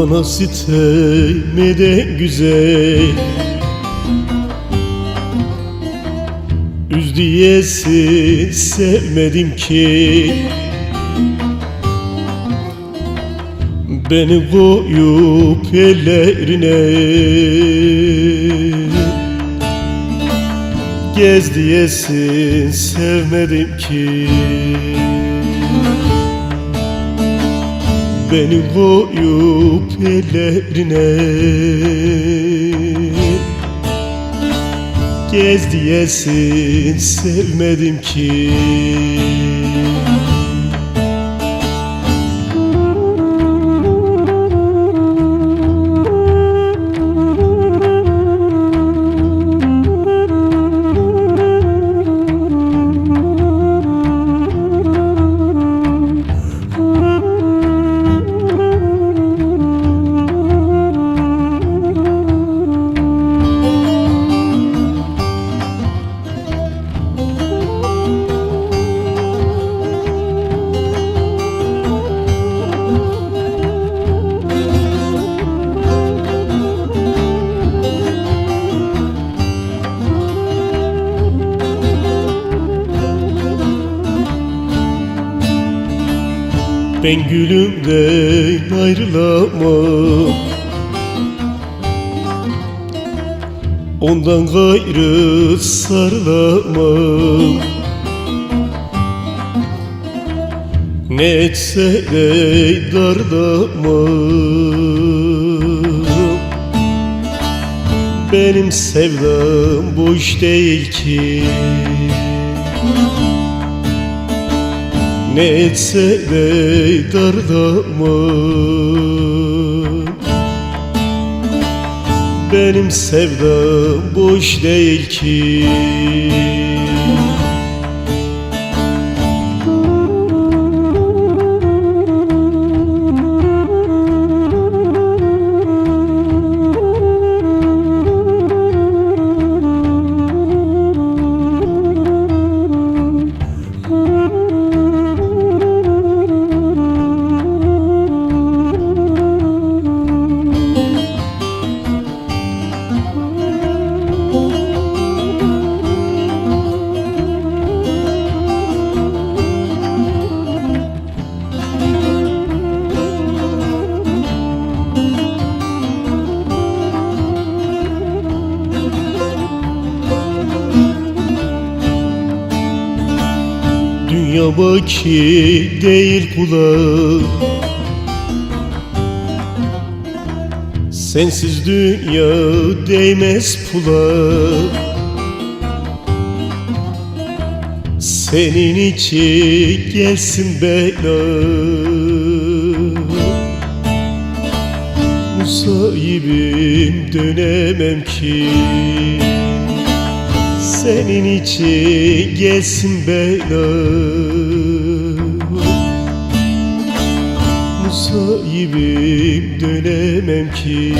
Bana sitem eden güzel. Üz diyesi sevmedim ki. Beni koyup ellerine. Gez diyesin sevmedim ki Beni koyup ellerine. Gez diyesin sevmedim ki Ben gülümden ayrılamam. Ondan gayrı sarılamam. Ne etse de darlamam. Benim sevdam boş değil ki ne etse de darlamam Benim sevdam boş değil ki Dünya baki değil kula Sensiz dünya değmez pula Senin için gelsin bela Musayibim dönemem ki senin için gelsin bela. Musayibim dönemem ki